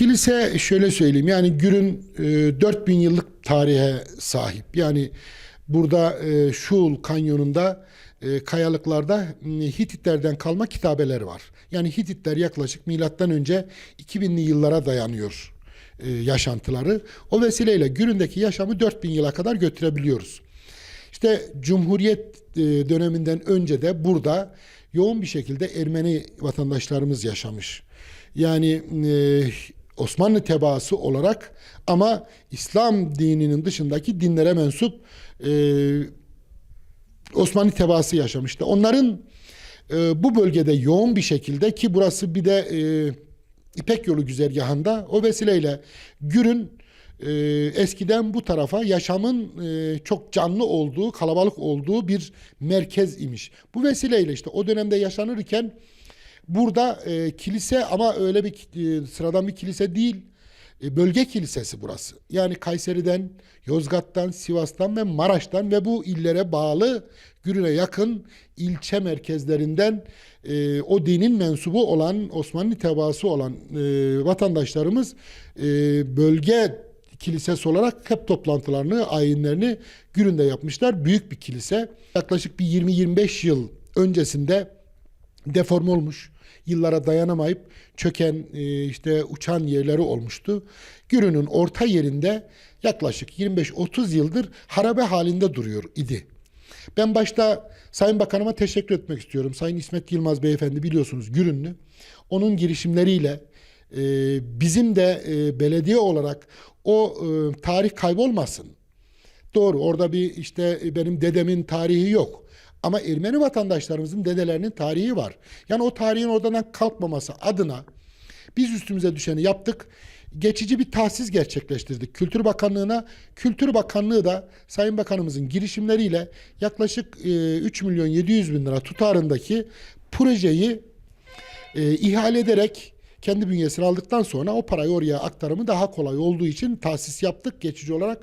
Kilise şöyle söyleyeyim yani Gür'ün e, 4000 yıllık tarihe sahip. Yani burada e, Şuul Kanyonu'nda e, kayalıklarda m, Hititlerden kalma kitabeler var. Yani Hititler yaklaşık milattan önce 2000'li yıllara dayanıyor e, yaşantıları. O vesileyle Gür'ündeki yaşamı 4000 yıla kadar götürebiliyoruz. İşte Cumhuriyet e, döneminden önce de burada yoğun bir şekilde Ermeni vatandaşlarımız yaşamış. Yani e, Osmanlı tebaası olarak ama İslam dininin dışındaki dinlere mensup e, Osmanlı tebaası yaşamıştı. Onların e, bu bölgede yoğun bir şekilde ki burası bir de e, İpek yolu güzergahında o vesileyle Gür'ün e, eskiden bu tarafa yaşamın e, çok canlı olduğu, kalabalık olduğu bir merkez imiş. Bu vesileyle işte o dönemde yaşanırken burada e, kilise ama öyle bir e, sıradan bir kilise değil. E, bölge kilisesi burası. Yani Kayseri'den, Yozgat'tan, Sivas'tan ve Maraş'tan ve bu illere bağlı Gürün'e yakın ilçe merkezlerinden e, o dinin mensubu olan Osmanlı tebaası olan e, vatandaşlarımız e, bölge kilisesi olarak hep toplantılarını, ayinlerini Gürün'de yapmışlar. Büyük bir kilise. Yaklaşık bir 20-25 yıl öncesinde deform olmuş. Yıllara dayanamayıp çöken e, işte uçan yerleri olmuştu. Gürün'ün orta yerinde yaklaşık 25-30 yıldır harabe halinde duruyor idi. Ben başta Sayın Bakanıma teşekkür etmek istiyorum. Sayın İsmet Yılmaz Beyefendi biliyorsunuz Gürünlü. Onun girişimleriyle e, bizim de e, belediye olarak o tarih kaybolmasın. Doğru orada bir işte benim dedemin tarihi yok. Ama Ermeni vatandaşlarımızın dedelerinin tarihi var. Yani o tarihin oradan kalkmaması adına biz üstümüze düşeni yaptık. Geçici bir tahsis gerçekleştirdik Kültür Bakanlığı'na. Kültür Bakanlığı da Sayın Bakanımızın girişimleriyle yaklaşık e, 3 milyon 700 bin lira tutarındaki projeyi e, ihale ederek kendi bünyesine aldıktan sonra o parayı oraya aktarımı daha kolay olduğu için tahsis yaptık geçici olarak.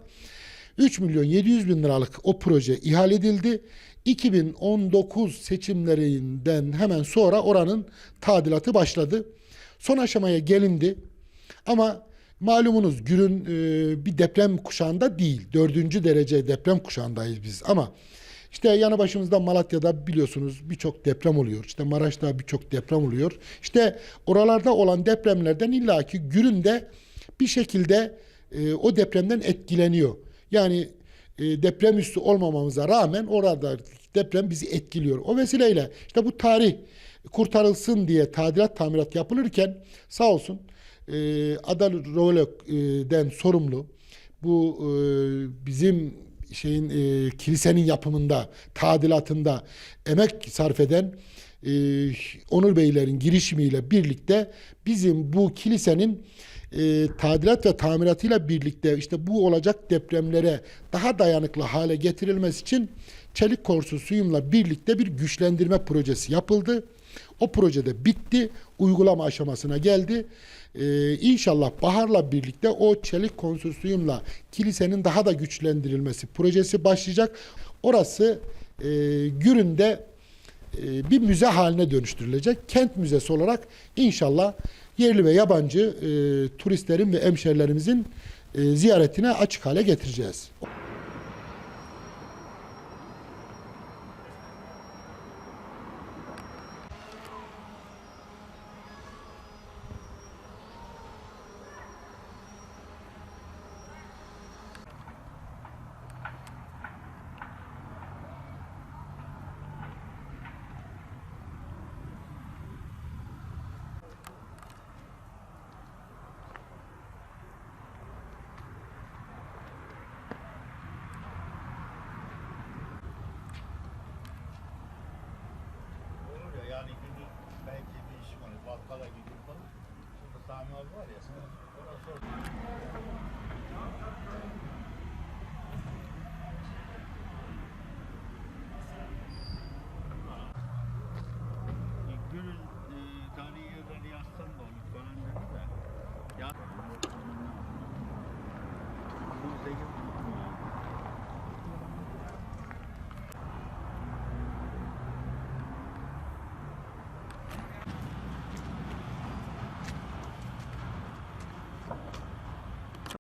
3 milyon 700 bin liralık o proje ihale edildi. 2019 seçimlerinden hemen sonra oranın tadilatı başladı. Son aşamaya gelindi. Ama malumunuz Gürün e, bir deprem kuşağında değil. Dördüncü derece deprem kuşağındayız biz. Ama işte yanı başımızda Malatya'da biliyorsunuz birçok deprem oluyor. İşte Maraş'ta birçok deprem oluyor. İşte oralarda olan depremlerden illaki Gürün de bir şekilde e, o depremden etkileniyor. Yani e, deprem üstü olmamamıza rağmen orada deprem bizi etkiliyor. O vesileyle işte bu tarih kurtarılsın diye tadilat tamirat yapılırken sağ olsun e, Adalov'den sorumlu bu e, bizim şeyin e, kilisenin yapımında, tadilatında emek sarf eden e, Onur Beylerin girişimiyle birlikte bizim bu kilisenin e, tadilat ve tamiratıyla birlikte işte bu olacak depremlere daha dayanıklı hale getirilmesi için çelik korsu suyumla birlikte bir güçlendirme projesi yapıldı. O projede bitti, uygulama aşamasına geldi. Ee, inşallah baharla birlikte o çelik konsorsiyumla kilisenin daha da güçlendirilmesi projesi başlayacak. Orası e, Gürün'de bir müze haline dönüştürülecek. Kent müzesi olarak inşallah yerli ve yabancı e, turistlerin ve hemşerilerimizin e, ziyaretine açık hale getireceğiz. Var. Bakkala gidiyor falan. Şurada Sami abi var ya. Orası orada. Gül'ün